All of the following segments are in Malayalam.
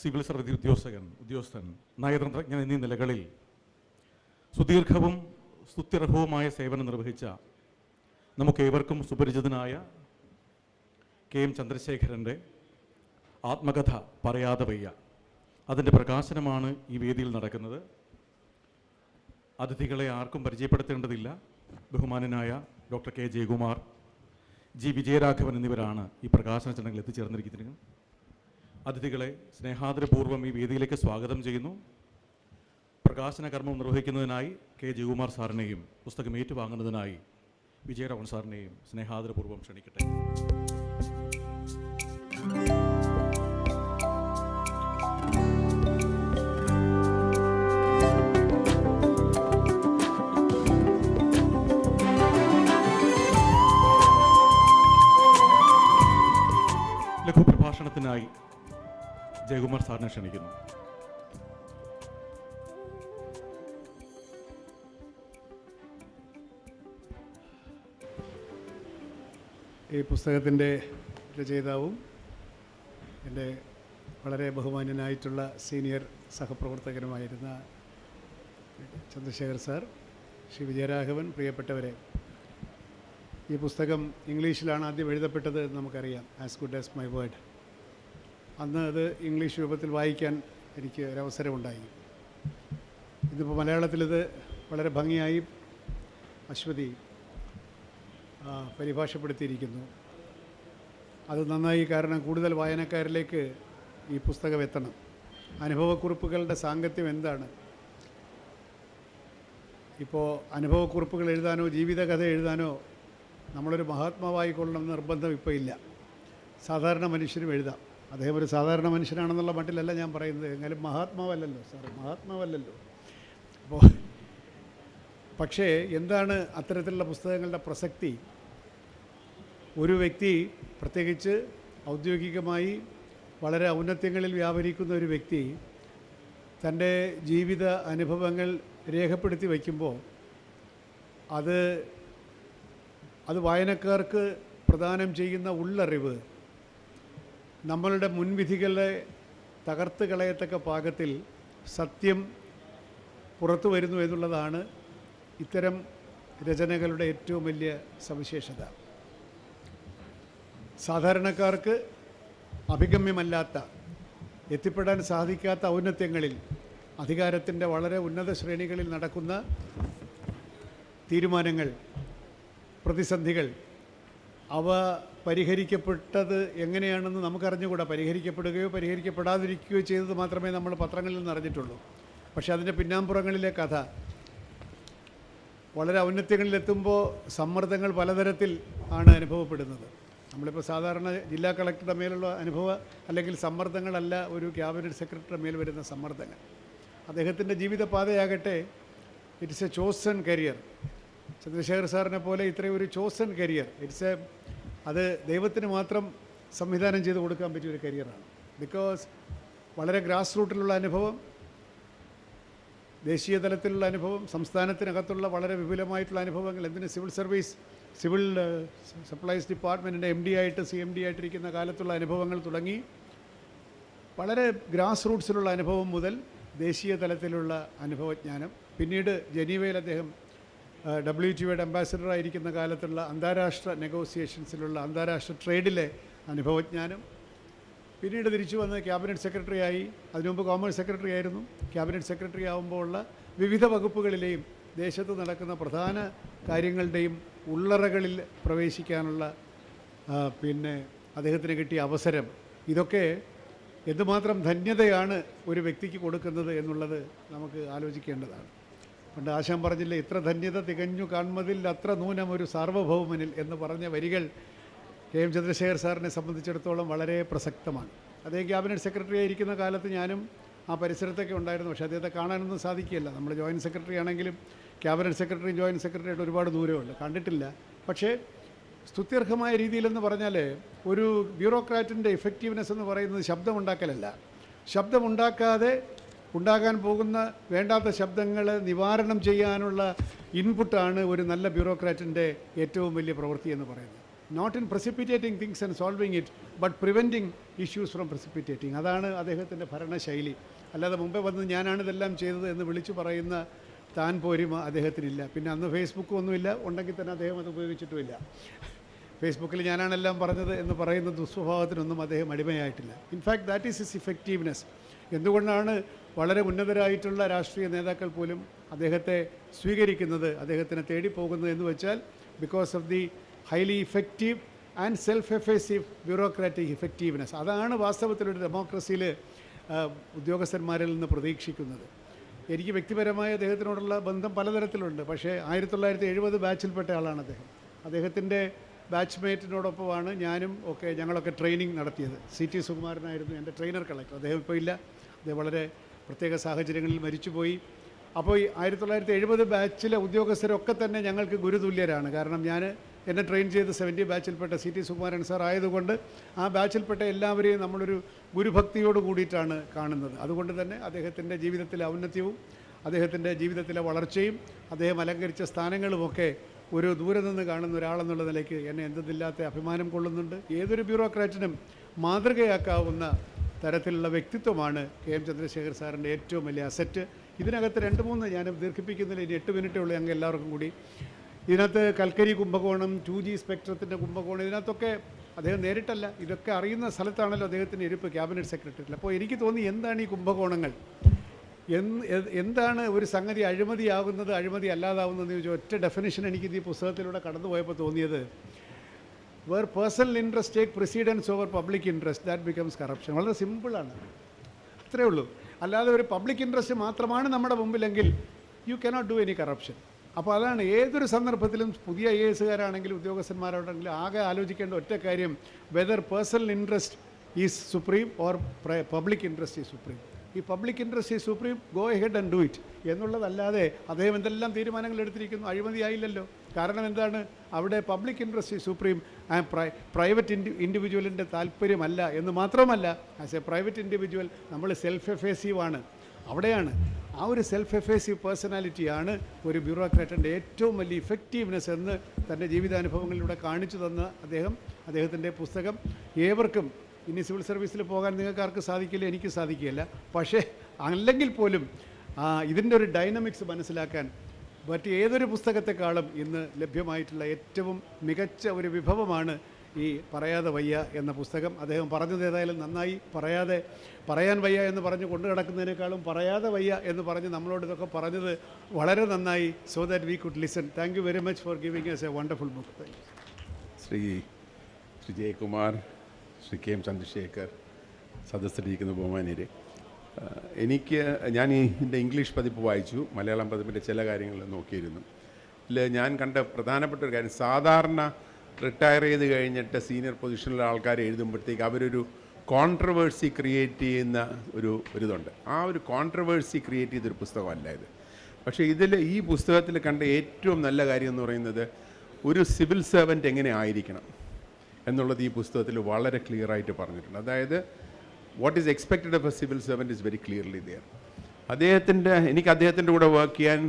സിവിൽ സർവീസ് ഉദ്യോഗസ്ഥൻ ഉദ്യോഗസ്ഥൻ നയതന്ത്രജ്ഞൻ എന്നീ നിലകളിൽ സുദീർഘവും സ്തുത്യർഹവുമായ സേവനം നിർവഹിച്ച നമുക്കേവർക്കും സുപരിചിതനായ കെ എം ചന്ദ്രശേഖരന്റെ ആത്മകഥ പറയാതെ വയ്യ. അതിന്റെ പ്രകാശനമാണ് ഈ വേദിയിൽ നടക്കുന്നത്. അതിഥികളെ ആർക്കും പരിചയപ്പെടുത്തേണ്ടതില്ല. ബഹുമാനനായ doctor K Jayakumar G Vijayaraghavan എന്നിവരാണ് ഈ പ്രകാശന ചടങ്ങിൽ എത്തിച്ചേർന്നിരിക്കുന്നത്. അതിഥികളെ സ്നേഹാദരപൂർവം ഈ വേദിയിലേക്ക് സ്വാഗതം ചെയ്യുന്നു. പ്രകാശന കർമ്മം നിർവഹിക്കുന്നതിനായി കെ. ജയകുമാർ സാറിനെയും പുസ്തകം ഏറ്റുവാങ്ങുന്നതിനായി വിജയരമൺ സാറിനെയും സ്നേഹാദരപൂർവം ക്ഷണിക്കട്ടെ. ലഘുപ്രഭാഷണത്തിനായി ജയകുമാർ സാറിനെ ക്ഷണിക്കുന്നു. ഈ പുസ്തകത്തിന്റെ രചയിതാവും എന്റെ വളരെ ബഹുമാന്യനായിട്ടുള്ള സീനിയർ സഹപ്രവർത്തകനുമായിരുന്ന ചന്ദ്രശേഖർ സാർ ശ്രീ വിജയരാഘവൻ പ്രിയപ്പെട്ടവരെ ഈ പുസ്തകം ഇംഗ്ലീഷിലാണ് ആദ്യം എഴുതപ്പെട്ടത് നമുക്കറിയാം. As good as my word അന്ന് അത് ഇംഗ്ലീഷ് രൂപത്തിൽ വായിക്കാൻ എനിക്ക് ഒരവസരമുണ്ടായി. ഇതിപ്പോൾ മലയാളത്തിലിത് വളരെ ഭംഗിയായി അശ്വതി പരിഭാഷപ്പെടുത്തിയിരിക്കുന്നു. അത് നന്നായി കാരണം കൂടുതൽ വായനക്കാരിലേക്ക് ഈ പുസ്തകം എത്തണം. അനുഭവക്കുറിപ്പുകളുടെ സാങ്കത്യം എന്താണ്? ഇപ്പോൾ അനുഭവക്കുറിപ്പുകൾ എഴുതാനോ ജീവിതകഥ എഴുതാനോ നമ്മളൊരു മഹാത്മാവായിക്കൊള്ളണം നിർബന്ധം ഇപ്പോൾ ഇല്ല. സാധാരണ മനുഷ്യരും എഴുതാം. അദ്ദേഹം ഒരു സാധാരണ മനുഷ്യനാണെന്നുള്ള മട്ടിലല്ല ഞാൻ പറയുന്നത്. എങ്കിലും മഹാത്മാവല്ലല്ലോ സാർ മഹാത്മാവല്ലല്ലോ. അപ്പോൾ പക്ഷേ എന്താണ് അത്തരത്തിലുള്ള പുസ്തകങ്ങളുടെ പ്രസക്തി? ഒരു വ്യക്തി പ്രത്യേകിച്ച് ഔദ്യോഗികമായി വളരെ ഔന്നത്യങ്ങളിൽ വ്യാപരിക്കുന്ന ഒരു വ്യക്തി തന്റെ ജീവിത അനുഭവങ്ങൾ രേഖപ്പെടുത്തി വയ്ക്കുമ്പോൾ അത് അത് വായനക്കാർക്ക് പ്രദാനം ചെയ്യുന്ന ഉള്ളറിവ് നമ്മളുടെ മുൻവിധികളെ തകർത്ത് കളയത്തക്ക പാകത്തിൽ സത്യം പുറത്തു വരുന്നു എന്നുള്ളതാണ് ഇത്തരം രചനകളുടെ ഏറ്റവും വലിയ സവിശേഷത. സാധാരണക്കാർക്ക് അഭിഗമ്യമല്ലാത്ത എത്തിപ്പെടാൻ സാധിക്കാത്ത ഔന്നത്യങ്ങളിൽ അധികാരത്തിന്റെ വളരെ ഉന്നത ശ്രേണികളിൽ നടക്കുന്ന തീരുമാനങ്ങൾ പ്രതിസന്ധികൾ അവ പരിഹരിക്കപ്പെട്ടത് എങ്ങനെയാണെന്ന് നമുക്കറിഞ്ഞുകൂടാ. പരിഹരിക്കപ്പെടുകയോ പരിഹരിക്കപ്പെടാതിരിക്കുകയോ ചെയ്തത് മാത്രമേ നമ്മൾ പത്രങ്ങളിൽ നിന്ന് അറിഞ്ഞിട്ടുള്ളൂ. പക്ഷേ അതിന്റെ പിന്നാമ്പുറങ്ങളിലെ കഥ. വളരെ ഔന്നത്യങ്ങളിലെത്തുമ്പോൾ സമ്മർദ്ദങ്ങൾ പലതരത്തിൽ ആണ് അനുഭവപ്പെടുന്നത്. നമ്മളിപ്പോൾ സാധാരണ ജില്ലാ കളക്ടറുടെ മേലുള്ള അനുഭവ അല്ലെങ്കിൽ സമ്മർദ്ദങ്ങളല്ല ഒരു ക്യാബിനറ്റ് സെക്രട്ടറിയുടെ മേൽ വരുന്ന സമ്മർദ്ദങ്ങൾ. അദ്ദേഹത്തിന്റെ ജീവിതപാതയാകട്ടെ it's a chosen career. Chandrasekhar സാറിനെ പോലെ ഇത്രയും ഒരു ചോസൺ കരിയർ. ഇറ്റ്സ് എ അത് ദൈവത്തിന് മാത്രം സംവിധാനം ചെയ്ത് കൊടുക്കാൻ പറ്റിയ ഒരു കരിയറാണ്. ബിക്കോസ് വളരെ ഗ്രാസ് റൂട്ടിലുള്ള അനുഭവം ദേശീയ തലത്തിലുള്ള അനുഭവം സംസ്ഥാനത്തിനകത്തുള്ള വളരെ വിപുലമായിട്ടുള്ള അനുഭവങ്ങൾ എന്തിന് സിവിൽ സർവീസ് സിവിൽ സപ്ലൈസ് ഡിപ്പാർട്ട്മെന്റിന്റെ എം ഡി ആയിട്ട് സി എം ഡി ആയിട്ടിരിക്കുന്ന കാലത്തുള്ള അനുഭവങ്ങൾ തുടങ്ങി വളരെ ഗ്രാസ് റൂട്ട്സിലുള്ള അനുഭവം മുതൽ ദേശീയ തലത്തിലുള്ള അനുഭവജ്ഞാനം പിന്നീട് ജനീവയിൽ അദ്ദേഹം ഡബ്ല്യു ടിയുടെ അംബാസിഡർ ആയിരിക്കുന്ന കാലത്തുള്ള അന്താരാഷ്ട്ര നെഗോസിയേഷൻസിലുള്ള അന്താരാഷ്ട്ര ട്രേഡിലെ അനുഭവജ്ഞാനം. പിന്നീട് തിരിച്ചു വന്ന് ക്യാബിനറ്റ് സെക്രട്ടറി ആയി. അതിനുമുമ്പ് കോമേഴ്സ് സെക്രട്ടറി ആയിരുന്നു. ക്യാബിനറ്റ് സെക്രട്ടറി ആകുമ്പോൾ ഉള്ള വിവിധ വകുപ്പുകളിലെയും ദേശത്ത് നടക്കുന്ന പ്രധാന കാര്യങ്ങളുടെയും ഉള്ളറകളിൽ പ്രവേശിക്കാനുള്ള പിന്നെ അദ്ദേഹത്തിന് കിട്ടിയ അവസരം. ഇതൊക്കെ എന്തുമാത്രം ധന്യതയാണ് ഒരു വ്യക്തിക്ക് കൊടുക്കുന്നത് എന്നുള്ളത് നമുക്ക് ആലോചിക്കേണ്ടതാണ്. പണ്ട് ആശാൻ പറഞ്ഞില്ലേ ഇത്ര ധന്യത തികഞ്ഞു കാൺമതിൽ അത്ര നൂനം ഒരു സാർവഭൗമനിൽ എന്ന് പറഞ്ഞ വരികൾ കെ എം ചന്ദ്രശേഖർ സാറിനെ സംബന്ധിച്ചിടത്തോളം വളരെ പ്രസക്തമാണ്. അദ്ദേഹം ക്യാബിനറ്റ് സെക്രട്ടറി ആയിരിക്കുന്ന കാലത്ത് ഞാനും ആ പരിസരത്തൊക്കെ ഉണ്ടായിരുന്നു പക്ഷേ അദ്ദേഹത്തെ കാണാനൊന്നും സാധിക്കില്ല നമ്മൾ ജോയിന്റ് സെക്രട്ടറി ആണെങ്കിലും ക്യാബിനറ്റ് സെക്രട്ടറി ജോയിന്റ് സെക്രട്ടറി ആയിട്ട് ഒരുപാട് ദൂരമുണ്ട്. കണ്ടിട്ടില്ല. പക്ഷേ സ്തുത്യർഹമായ രീതിയിലെന്ന് പറഞ്ഞാൽ ഒരു ബ്യൂറോക്രാറ്റിന്റെ ഇഫക്റ്റീവ്നെസ് എന്ന് പറയുന്നത് ശബ്ദമുണ്ടാക്കലല്ല. ശബ്ദമുണ്ടാക്കാതെ ഉണ്ടാകാൻ പോകുന്ന വേണ്ടാത്ത ശബ്ദങ്ങൾ നിവാരണം ചെയ്യാനുള്ള ഇൻപുട്ടാണ് ഒരു നല്ല ബ്യൂറോക്രാറ്റിന്റെ ഏറ്റവും വലിയ പ്രവൃത്തി എന്ന് പറയുന്നത്. Not in precipitating things and solving it but preventing issues from precipitating അതാണ് അദ്ദേഹത്തിന്റെ ഭരണശൈലി. അല്ലാതെ മുമ്പേ വന്ന് ഞാനാണ് ഇതെല്ലാം ചെയ്തത് എന്ന് വിളിച്ചു പറയുന്ന താൻ പോരുമ അദ്ദേഹത്തിനില്ല. പിന്നെ അന്ന് ഫേസ്ബുക്കും ഒന്നുമില്ല ഉണ്ടെങ്കിൽ തന്നെ അദ്ദേഹം അത് ഉപയോഗിച്ചിട്ടുമില്ല. ഫേസ്ബുക്കിൽ ഞാനാണെല്ലാം പറഞ്ഞത് എന്ന് പറയുന്ന ദുസ്വഭാവത്തിനൊന്നും അദ്ദേഹം അടിമയായിട്ടില്ല. In fact that is is effectiveness എന്തുകൊണ്ടാണ് വളരെ ഉന്നതരായിട്ടുള്ള രാഷ്ട്രീയ നേതാക്കൾ പോലും അദ്ദേഹത്തെ സ്വീകരിക്കുന്നത് അദ്ദേഹത്തിനെ തേടി പോകുന്നത് എന്ന് വെച്ചാൽ because of the highly effective and self effacive bureaucratic effectiveness അതാണ് വാസ്തവത്തിലൊരു ഡെമോക്രസിയിൽ ഉദ്യോഗസ്ഥന്മാരിൽ നിന്ന് പ്രതീക്ഷിക്കുന്നത്. എനിക്ക് വ്യക്തിപരമായ അദ്ദേഹത്തിനോടുള്ള ബന്ധം പലതരത്തിലുണ്ട്. പക്ഷേ ആയിരത്തി തൊള്ളായിരത്തി എഴുപത് ബാച്ചിൽപ്പെട്ട ആളാണ് അദ്ദേഹം. അദ്ദേഹത്തിന്റെ ബാച്ച്മേറ്റിനോടൊപ്പമാണ് ഞാനും ഒക്കെ ഞങ്ങളൊക്കെ ട്രെയിനിങ് നടത്തിയത്. സി ടി സുകുമാരനായിരുന്നു എന്റെ ട്രെയിനർ കളക്ടർ അദ്ദേഹം ഇപ്പോൾ ഇല്ല. അദ്ദേഹം വളരെ പ്രത്യേക സാഹചര്യങ്ങളിൽ മരിച്ചുപോയി. അപ്പോൾ ഈ ആയിരത്തി തൊള്ളായിരത്തി എഴുപത് ബാച്ചിലെ ഉദ്യോഗസ്ഥരൊക്കെ തന്നെ ഞങ്ങൾക്ക് ഗുരുതുല്യരാണ്. കാരണം ഞാൻ എന്നെ ട്രെയിൻ ചെയ്ത് സെവന്റി ബാച്ചിൽപ്പെട്ട സി ടി സുകുമാരൻ സാർ ആയതുകൊണ്ട് ആ ബാച്ചിൽപ്പെട്ട എല്ലാവരെയും നമ്മളൊരു ഗുരുഭക്തിയോട് കൂടിയിട്ടാണ് കാണുന്നത്. അതുകൊണ്ട് തന്നെ അദ്ദേഹത്തിന്റെ ജീവിതത്തിലെ ഔന്നത്യവും അദ്ദേഹത്തിന്റെ ജീവിതത്തിലെ വളർച്ചയും അദ്ദേഹം അലങ്കരിച്ച സ്ഥാനങ്ങളുമൊക്കെ ഒരു ദൂരെ നിന്ന് കാണുന്ന ഒരാളെന്നുള്ള നിലയ്ക്ക് എന്നെ എന്തെന്നില്ലാത്ത അഭിമാനം കൊള്ളുന്നുണ്ട്. ഏതൊരു ബ്യൂറോക്രാറ്റിനും മാതൃകയാക്കാവുന്ന തരത്തിലുള്ള വ്യക്തിത്വമാണ് കെ എം ചന്ദ്രശേഖർ സാറിന്റെ ഏറ്റവും വലിയ അസറ്റ് ഇതിനകത്ത് രണ്ട് മൂന്ന് ഞാൻ ദീർഘിപ്പിക്കുന്നില്ല ഇനി എട്ട് മിനിറ്റേ ഉള്ളൂ ഞങ്ങൾ എല്ലാവർക്കും കൂടി. ഇതിനകത്ത് കൽക്കരി കുംഭകോണം ടു ജി സ്പെക്ട്രത്തിന്റെ കുംഭകോണം ഇതിനകത്തൊക്കെ അദ്ദേഹം നേരിട്ടല്ല. ഇതൊക്കെ അറിയുന്ന സ്ഥലത്താണല്ലോ അദ്ദേഹത്തിന്റെ ഇരിപ്പ് ക്യാബിനറ്റ് സെക്രട്ടറിയിൽ അപ്പോൾ എനിക്ക് തോന്നി എന്താണ് ഈ കുംഭകോണങ്ങൾ? എന്ന് എന്താണ് ഒരു സംഗതി അഴിമതിയാകുന്നത് അഴിമതി അല്ലാതാവുന്നതെന്ന് ചോദിച്ചാൽ ഒറ്റ ഡെഫിനിഷൻ എനിക്ക് ഈ പുസ്തകത്തിലൂടെ കടന്നുപോയപ്പോൾ തോന്നിയത് where personal interest take precedence over public interest that becomes corruption വളരെ സിമ്പിളാണ് അത്രേ ഉള്ളൂ. അല്ലാതെ ഒരു പബ്ലിക് ഇൻട്രസ്റ്റ് മാത്രമാണ് നമ്മുടെ മുമ്പിലെങ്കിൽ you cannot do any corruption അപ്പോൾ അതാണ് ഏതൊരു സന്ദർഭത്തിലും പുതിയ ഐ എ എസുകാരാണെങ്കിലും ഉദ്യോഗസ്ഥന്മാരാണെങ്കിലും ആകെ ആലോചിക്കേണ്ട ഒറ്റ കാര്യം whether personal interest is supreme or public interest is supreme ഈ public interest is supreme go head and do it എന്നുള്ളതല്ലാതെ അദ്ദേഹം എന്തെല്ലാം തീരുമാനങ്ങൾ എടുത്തിരിക്കുന്നു? അഴിമതിയായില്ലല്ലോ കാരണം എന്താണ്? അവിടെ പബ്ലിക് ഇൻട്രസ്റ്റ് സുപ്രീം പ്രൈവറ്റ് ഇൻഡി ഇൻഡിവിജ്വലിന്റെ താല്പര്യമല്ല എന്ന് മാത്രമല്ല ആസ് എ പ്രൈവറ്റ് ഇൻഡിവിജ്വൽ നമ്മൾ സെൽഫ് എഫേസീവ് ആണ്. അവിടെയാണ്. ആ ഒരു സെൽഫ് എഫേസീവ് പേഴ്സണാലിറ്റിയാണ് ഒരു ബ്യൂറോക്രാറ്റിന്റെ ഏറ്റവും വലിയ ഇഫക്റ്റീവ്നെസ് എന്ന് തന്റെ ജീവിതാനുഭവങ്ങളിലൂടെ കാണിച്ചു തന്ന അദ്ദേഹം അദ്ദേഹത്തിന്റെ പുസ്തകം. ഏവർക്കും ഇനി സിവിൽ സർവീസിൽ പോകാൻ നിങ്ങൾക്ക് ആർക്ക് സാധിക്കില്ല എനിക്ക് സാധിക്കില്ല പക്ഷേ അല്ലെങ്കിൽ പോലും ഇതിന്റെ ഒരു ഡൈനമിക്സ് മനസ്സിലാക്കാൻ മറ്റ് ഏതൊരു പുസ്തകത്തെക്കാളും ഇന്ന് ലഭ്യമായിട്ടുള്ള ഏറ്റവും മികച്ച ഒരു വിഭവമാണ് ഈ പറയാതെ വയ്യ എന്ന പുസ്തകം. അദ്ദേഹം പറഞ്ഞത് ഏതായാലും നന്നായി. പറയാതെ പറയാൻ വയ്യ എന്ന് പറഞ്ഞ് കൊണ്ടു കിടക്കുന്നതിനേക്കാളും പറയാതെ വയ്യ എന്ന് പറഞ്ഞ് നമ്മളോട് ഇതൊക്കെ പറഞ്ഞത് വളരെ നന്നായി. So that we could listen thank you very much for giving us a wonderful book Shri Shri Jayakumar Shri K M Chandrasekhar സദസ്സിലിരിക്കുന്ന ബഹുമാനീര് എനിക്ക് ഞാൻ ഇതിന്റെ ഇംഗ്ലീഷ് പതിപ്പ് വായിച്ചു മലയാളം പതിപ്പിന്റെ ചില കാര്യങ്ങൾ നോക്കിയിരുന്നു. ഇതിൽ ഞാൻ കണ്ട പ്രധാനപ്പെട്ട ഒരു കാര്യം സാധാരണ റിട്ടയർ ചെയ്ത് കഴിഞ്ഞിട്ട് സീനിയർ പൊസിഷനിലുള്ള ആൾക്കാർ എഴുതുമ്പോഴത്തേക്ക് അവരൊരു കോൺട്രവേഴ്സി ക്രിയേറ്റ് ചെയ്യുന്ന ഒരു ഒരിതുണ്ട്. ആ ഒരു കോൺട്രവേഴ്സി ക്രിയേറ്റ് ചെയ്തൊരു പുസ്തകമല്ല ഇത്. പക്ഷേ ഇതിൽ ഈ പുസ്തകത്തിൽ കണ്ട ഏറ്റവും നല്ല കാര്യം എന്ന് പറയുന്നത് ഒരു സിവിൽ സർവന്റ് എങ്ങനെ ആയിരിക്കണം എന്നുള്ളത് ഈ പുസ്തകത്തിൽ വളരെ ക്ലിയറായിട്ട് പറഞ്ഞിട്ടുണ്ട്. അതായത് what is expected of a civil servant is very clearly there അദ്ദേഹത്തിന്റെ എനിക്ക് അദ്ദേഹത്തിന്റെ കൂടെ വർക്ക് ചെയ്യാൻ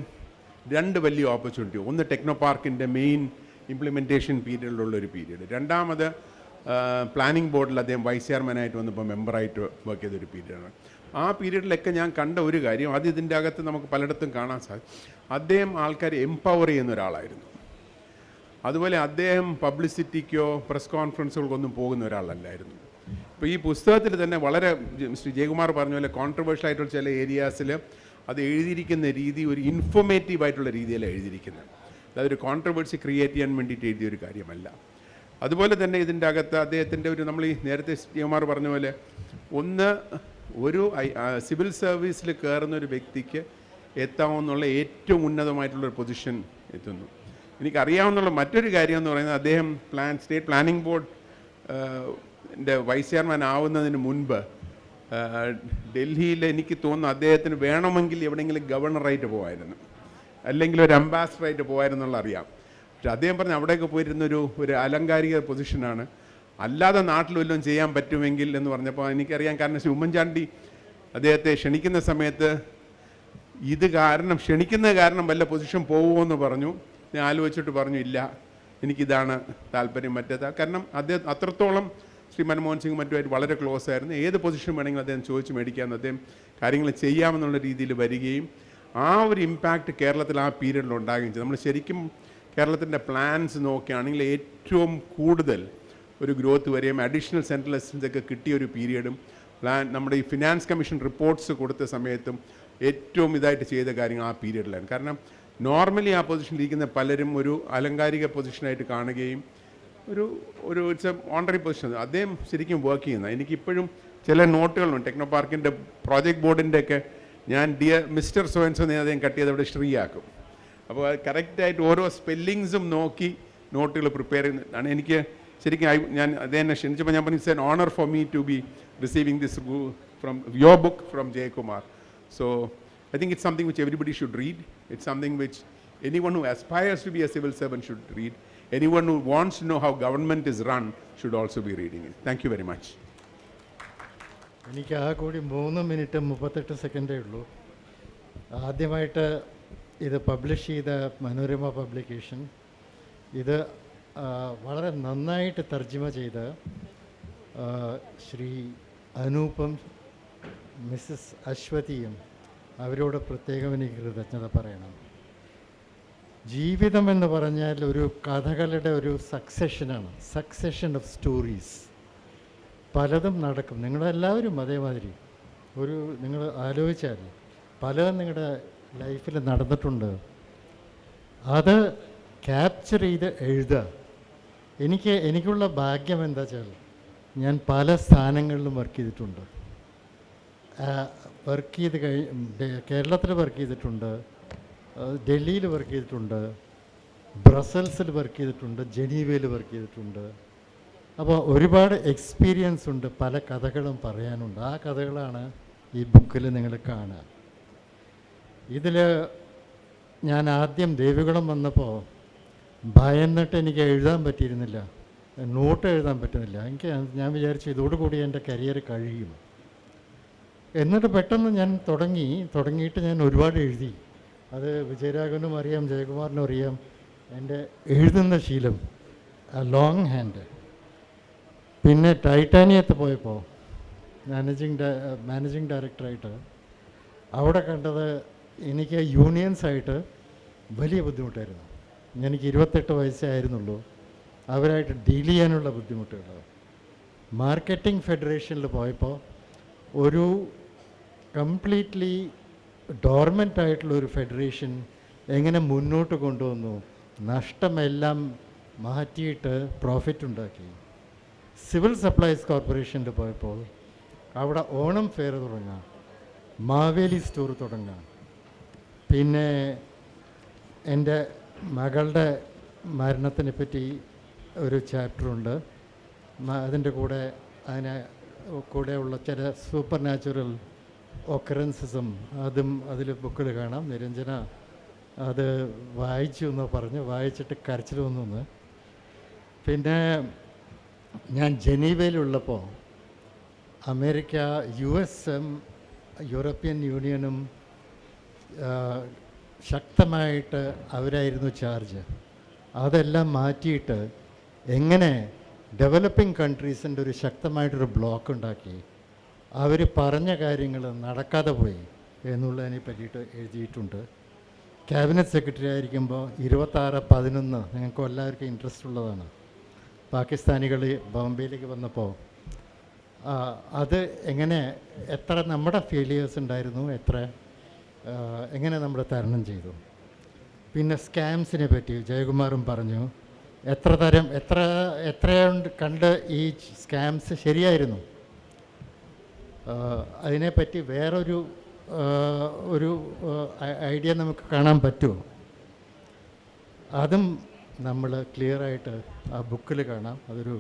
രണ്ട് വലിയ ഓപ്പർച്യൂണിറ്റി ഒന്ന് ടെക്നോ പാർക്കിന്റെ മെയിൻ ഇംപ്ലിമെന്റേഷൻ പീരീഡിലുള്ള ഒരു പീരീഡ് രണ്ടാമത് പ്ലാനിംഗ് ബോർഡിൽ അദ്ദേഹം വൈസ് ചെയർമാനായിട്ട് വന്നപ്പോൾ മെമ്പറായിട്ട് വർക്ക് ചെയ്തൊരു പീരീഡാണ് ആ പീരീഡിലൊക്കെ ഞാൻ കണ്ട ഒരു കാര്യം അത് ഇതിന്റെ അകത്ത് നമുക്ക് പലയിടത്തും കാണാൻ സാധിക്കും അദ്ദേഹം ആൾക്കാരെ എംപവർ ചെയ്യുന്ന ഒരാളായിരുന്നു. അതുപോലെ അദ്ദേഹം പബ്ലിസിറ്റിക്കോ പ്രസ് കോൺഫറൻസുകൾക്കൊന്നും പോകുന്ന ഒരാളല്ലായിരുന്നു. ഇപ്പോൾ ഈ പുസ്തകത്തിൽ തന്നെ വളരെ മിസ്റ്റർ ജയകുമാർ പറഞ്ഞ പോലെ കോൺട്രവേഴ്ഷ്യൽ ആയിട്ടുള്ള ചില ഏരിയാസിൽ അത് എഴുതിയിരിക്കുന്ന രീതി ഒരു ഇൻഫോർമേറ്റീവ് ആയിട്ടുള്ള രീതിയിലാണ് എഴുതിയിരിക്കുന്നത്. അതായത് ഒരു കോൺട്രവേഴ്സി ക്രിയേറ്റ് ചെയ്യാൻ വേണ്ടിയിട്ട് എഴുതിയ ഒരു കാര്യമല്ല. അതുപോലെ തന്നെ ഇതിന്റെ അകത്ത് അദ്ദേഹത്തിന്റെ ഒരു നമ്മൾ ഈ നേരത്തെ ജയകുമാർ പറഞ്ഞ പോലെ ഒന്ന് ഒരു സിവിൽ സർവീസിൽ കയറുന്ന ഒരു വ്യക്തിക്ക് എത്താമെന്നുള്ള ഏറ്റവും ഉന്നതമായിട്ടുള്ളൊരു പൊസിഷൻ എത്തുന്നു. എനിക്കറിയാവുന്നുള്ള മറ്റൊരു കാര്യം എന്ന് പറയുന്നത് അദ്ദേഹം plan state planning board vice chairman ആവുന്നതിന് മുൻപ് ഡൽഹിയിൽ എനിക്ക് തോന്നുന്നു അദ്ദേഹത്തിന് വേണമെങ്കിൽ എവിടെയെങ്കിലും ഗവർണറായിട്ട് പോകായിരുന്നു അല്ലെങ്കിൽ ഒരു അംബാസഡറായിട്ട് പോകായിരുന്നുള്ള അറിയാം. പക്ഷെ അദ്ദേഹം പറഞ്ഞ അവിടെയൊക്കെ പോയിരുന്നൊരു ഒരു അലങ്കാരിക പൊസിഷനാണ് അല്ലാതെ നാട്ടിൽ വല്ലതും ചെയ്യാൻ പറ്റുമെങ്കിൽ എന്ന് പറഞ്ഞപ്പോൾ എനിക്കറിയാം. കാരണം ഉമ്മൻചാണ്ടി അദ്ദേഹത്തെ ക്ഷണിക്കുന്ന സമയത്ത് ഇത് കാരണം ക്ഷണിക്കുന്ന കാരണം വല്ല പൊസിഷൻ പോകുമോ എന്ന് പറഞ്ഞു. ഞാൻ ആലോചിച്ചിട്ട് പറഞ്ഞു ഇല്ല എനിക്കിതാണ് താല്പര്യം മറ്റേത്. കാരണം അദ്ദേഹം അത്രത്തോളം ശ്രീ മൻമോഹൻ സിംഗ് മറ്റുമായിട്ട് വളരെ ക്ലോസ് ആയിരുന്നു. ഏത് പൊസിഷൻ വേണമെങ്കിലും അദ്ദേഹം ചോദിച്ച് മേടിക്കാമെന്ന് അദ്ദേഹം കാര്യങ്ങൾ ചെയ്യാമെന്നുള്ള രീതിയിൽ വരികയും ആ ഒരു ഇമ്പാക്റ്റ് കേരളത്തിൽ ആ പീരീഡിൽ ഉണ്ടാകുകയും ചെയ്തു. നമ്മൾ ശരിക്കും കേരളത്തിന്റെ പ്ലാൻസ് നോക്കുകയാണെങ്കിൽ ഏറ്റവും കൂടുതൽ ഒരു ഗ്രോത്ത് വരെയും അഡീഷണൽ സെൻട്രൽ അസിസ്റ്റൻസ് ഒക്കെ കിട്ടിയ ഒരു പീരീഡും പ്ലാൻ നമ്മുടെ ഈ ഫിനാൻസ് കമ്മീഷൻ റിപ്പോർട്ട്സ് കൊടുത്ത സമയത്തും ഏറ്റവും ഇതായിട്ട് ചെയ്ത കാര്യങ്ങൾ ആ പീരീഡിലാണ് കാരണം നോർമലി ആ പൊസിഷനിൽ ഇരിക്കുന്ന പലരും ഒരു അലങ്കാരിക പൊസിഷനായിട്ട് കാണുകയും ഒരു ഒരു ഇറ്റ്സ് എ ഓണറി പൊസിഷൻ അദ്ദേഹം ശരിക്കും വർക്ക് ചെയ്യുന്നത് എനിക്കിപ്പോഴും ചില നോട്ടുകളുണ്ട് ടെക്നോ പാർക്കിന്റെ പ്രോജക്റ്റ് ബോർഡിന്റെ ഒക്കെ ഞാൻ ഡിയർ മിസ്റ്റർ സോയൻസോ എന്ന് അദ്ദേഹം കട്ട് ചെയ്ത് അവിടെ ശ്രീയാക്കും. അപ്പോൾ അത് കറക്റ്റായിട്ട് ഓരോ സ്പെല്ലിങ്സും നോക്കി നോട്ടുകൾ പ്രിപ്പയർ ചെയ്യുന്നതാണ്. എനിക്ക് ശരിക്കും ഞാൻ അദ്ദേഹം ക്ഷണിച്ചപ്പോൾ ഞാൻ പറഞ്ഞു it's an honour for me to be receiving this from your book from Jayakumar so I think it's something which everybody should read it's something which anyone who aspires to be a civil servant should read. Anyone who wants to know how government is run should also be reading it. Thank you very much. എനിക്ക് ആ കൂടി മൂന്ന് മിനിറ്റ് മുപ്പത്തെട്ട് സെക്കൻഡേ ഉള്ളൂ ആദ്യമായിട്ട് ഇത് പബ്ലിഷ് ചെയ്ത മനോരമ പബ്ലിക്കേഷൻ ഇത് വളരെ നന്നായിട്ട് തർജിമ ചെയ്ത ശ്രീ അനൂപം മിസ്സസ് അശ്വതിയും അവരോട് പ്രത്യേകം എനിക്ക് കൃതജ്ഞത പറയണം ജീവിതം എന്ന് പറഞ്ഞാൽ ഒരു കഥകളുടെ ഒരു സക്സഷനാണ് സക്സഷൻ ഓഫ് സ്റ്റോറീസ് പലതും നടക്കും. നിങ്ങളെല്ലാവരും അതേമാതിരി. ഒരു നിങ്ങൾ ആലോചിച്ചാൽ പലതും നിങ്ങളുടെ ലൈഫിൽ നടന്നിട്ടുണ്ട്. അത് ക്യാപ്ചർ ചെയ്ത് എഴുതുക. എനിക്ക് എനിക്കുള്ള ഭാഗ്യം എന്താ വെച്ചാൽ ഞാൻ പല സ്ഥാനങ്ങളിലും വർക്ക് ചെയ്തിട്ടുണ്ട്. വർക്ക് ചെയ്ത് കഴി കേരളത്തിൽ വർക്ക് ചെയ്തിട്ടുണ്ട്. ഡൽഹിയിൽ വർക്ക് ചെയ്തിട്ടുണ്ട് ബ്രസൽസിൽ വർക്ക് ചെയ്തിട്ടുണ്ട് ജനീവയിൽ വർക്ക് ചെയ്തിട്ടുണ്ട്. അപ്പോൾ ഒരുപാട് എക്സ്പീരിയൻസ് ഉണ്ട് പല കഥകളും പറയാനുണ്ട്. ആ കഥകളാണ് ഈ ബുക്കിൽ നിങ്ങൾ കാണുക. ഇതിൽ ഞാൻ ആദ്യം ദേവികുളം വന്നപ്പോൾ ഭയന്നിട്ട് എനിക്ക് എഴുതാൻ പറ്റിയിരുന്നില്ല. നോട്ട് എഴുതാൻ പറ്റുന്നില്ല. എനിക്ക് ഞാൻ വിചാരിച്ചു ഇതോടുകൂടി എന്റെ കരിയർ കഴിയും. എന്നിട്ട് പെട്ടെന്ന് ഞാൻ തുടങ്ങി തുടങ്ങിയിട്ട് ഞാൻ ഒരുപാട് എഴുതി. അത് വിജയരാഘവനും അറിയാം ജയകുമാറിനും അറിയാം. എന്റെ എഴുതുന്ന ശീലം ലോങ് ഹാൻഡ് പിന്നെ ടൈറ്റാനിയത്ത് പോയപ്പോൾ മാനേജിങ് മാനേജിങ് ഡയറക്ടറായിട്ട് അവിടെ കണ്ടത് എനിക്ക് യൂണിയൻസായിട്ട് വലിയ ബുദ്ധിമുട്ടായിരുന്നു. എനിക്ക് ഇരുപത്തെട്ട് വയസ്സേ ആയിരുന്നുള്ളൂ. അവരായിട്ട് ഡീൽ ചെയ്യാനുള്ള ബുദ്ധിമുട്ടുകൾ മാർക്കറ്റിംഗ് ഫെഡറേഷനിൽ പോയപ്പോൾ ഒരു കംപ്ലീറ്റ്ലി ഡോർമെന്റ് ആയിട്ടുള്ള ഒരു ഫെഡറേഷൻ എങ്ങനെ മുന്നോട്ട് കൊണ്ടുവന്നു? നഷ്ടമെല്ലാം മാറ്റിയിട്ട് പ്രോഫിറ്റ് ഉണ്ടാക്കി. സിവിൽ സപ്ലൈസ് കോർപ്പറേഷനിൽ പോയപ്പോൾ അവിടെ ഓണം ഫെയർ തുടങ്ങാം. മാവേലി സ്റ്റോർ തുടങ്ങാം. പിന്നെ എന്റെ മകളുടെ മരണത്തിനെ പറ്റി ഒരു ചാപ്റ്ററുണ്ട് അതിന്റെ കൂടെ അതിനെ കൂടെയുള്ള ചില സൂപ്പർ നാച്ചുറൽ ഒക്കറൻസസും അതും അതിൽ ബുക്കിൽ കാണാം. നിരഞ്ജന അത് വായിച്ചു എന്ന് പറഞ്ഞു. വായിച്ചിട്ട് കരച്ചിൽ വന്നു പിന്നെ ഞാൻ ജനീവയിലുള്ളപ്പോൾ അമേരിക്ക യു എസ് യൂറോപ്യൻ യൂണിയനും ശക്തമായിട്ട് അവരായിരുന്നു ചാർജ്. അതെല്ലാം മാറ്റിയിട്ട് എങ്ങനെ ഡെവലപ്പിംഗ് കൺട്രീസിന്റെ ഒരു ശക്തമായിട്ടൊരു ബ്ലോക്ക് ഉണ്ടാക്കി അവർ പറഞ്ഞ കാര്യങ്ങൾ നടക്കാതെ പോയി എന്നുള്ളതിനെ പറ്റിയിട്ട് എഴുതിയിട്ടുണ്ട്. ക്യാബിനറ്റ് സെക്രട്ടറി ആയിരിക്കുമ്പോൾ ഇരുപത്താറ് പതിനൊന്ന് ഞങ്ങൾക്ക് എല്ലാവർക്കും ഇൻട്രസ്റ്റ് ഉള്ളതാണ്. പാകിസ്ഥാനികൾ ബോംബെയിലേക്ക് വന്നപ്പോൾ അത് എങ്ങനെ എത്ര നമ്മുടെ ഫെയിലിയേഴ്സ് ഉണ്ടായിരുന്നു എത്ര എങ്ങനെ നമ്മൾ തരണം ചെയ്തു? പിന്നെ സ്കാംസിനെ പറ്റി ജയകുമാറും പറഞ്ഞു എത്ര തരം എത്ര എത്രയുണ്ട് കണ്ട് ഈ സ്കാംസ് ശരിയായിരുന്നു? അതിനെപ്പറ്റി വേറൊരു ഒരു ഐഡിയ നമുക്ക് കാണാൻ പറ്റുമോ? അതും നമ്മൾ ക്ലിയറായിട്ട് ആ ബുക്കിൽ കാണാം. അതൊരു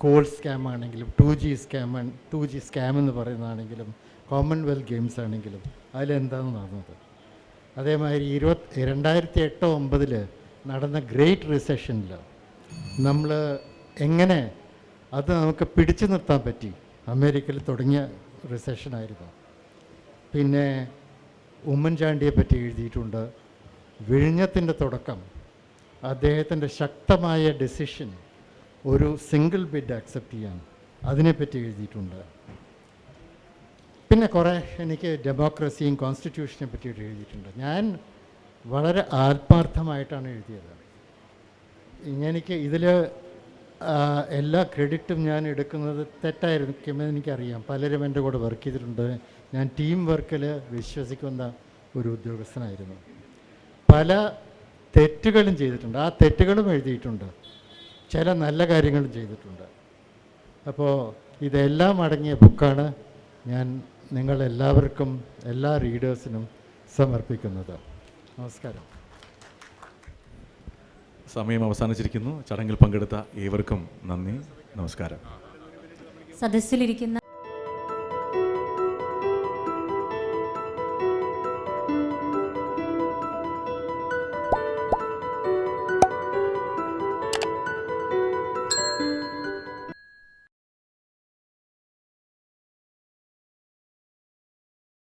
കോൾ സ്കാം ആണെങ്കിലും two G scam two G scam എന്ന് പറയുന്നതാണെങ്കിലും കോമൺവെൽത്ത് ഗെയിംസ് ആണെങ്കിലും അതിലെന്താണ് നടന്നത്? അതേമാതിരി ഇരുപത് രണ്ടായിരത്തി എട്ടോ ഒമ്പതിൽ നടന്ന ഗ്രേറ്റ് റിസഷനിൽ നമ്മൾ എങ്ങനെ അത് നമുക്ക് പിടിച്ചു നിർത്താൻ പറ്റി? അമേരിക്കയിൽ തുടങ്ങിയ റിസഷനായിരുന്നു പിന്നെ ഉമ്മൻചാണ്ടിയെ പറ്റി എഴുതിയിട്ടുണ്ട് വിഴിഞ്ഞത്തിന്റെ തുടക്കം. അദ്ദേഹത്തിന്റെ ശക്തമായ ഡെസിഷൻ ഒരു സിംഗിൾ ബിഡ് അക്സെപ്റ്റ് ചെയ്യാൻ അതിനെപ്പറ്റി എഴുതിയിട്ടുണ്ട്. പിന്നെ കുറേ എനിക്ക് ഡെമോക്രസിയും കോൺസ്റ്റിറ്റ്യൂഷനെ പറ്റിയിട്ട് എഴുതിയിട്ടുണ്ട്. ഞാൻ വളരെ ആത്മാർത്ഥമായിട്ടാണ് എഴുതിയത്. എനിക്ക് ഇതിൽ എല്ലാ ക്രെഡിറ്റും ഞാൻ എടുക്കുന്നത് തെറ്റായിരിക്കുമെന്ന് എനിക്കറിയാം. പലരും എന്റെ കൂടെ വർക്ക് ചെയ്തിട്ടുണ്ട്. ഞാൻ ടീം വർക്കിൽ വിശ്വസിക്കുന്ന ഒരു ഉദ്യോഗസ്ഥനായിരുന്നു. പല തെറ്റുകളും ചെയ്തിട്ടുണ്ട്. ആ തെറ്റുകളും എഴുതിയിട്ടുണ്ട്. ചില നല്ല കാര്യങ്ങളും ചെയ്തിട്ടുണ്ട്. അപ്പോൾ ഇതെല്ലാം അടങ്ങിയ ബുക്കാണ് ഞാൻ നിങ്ങളെല്ലാവർക്കും എല്ലാ റീഡേഴ്സിനും സമർപ്പിക്കുന്നത്. നമസ്കാരം. സമയം അവസാനിച്ചിരിക്കുന്നു. ചടങ്ങിൽ പങ്കെടുത്ത ഏവർക്കും നന്ദി. നമസ്കാരം. സദസ്സിലിരിക്കുന്ന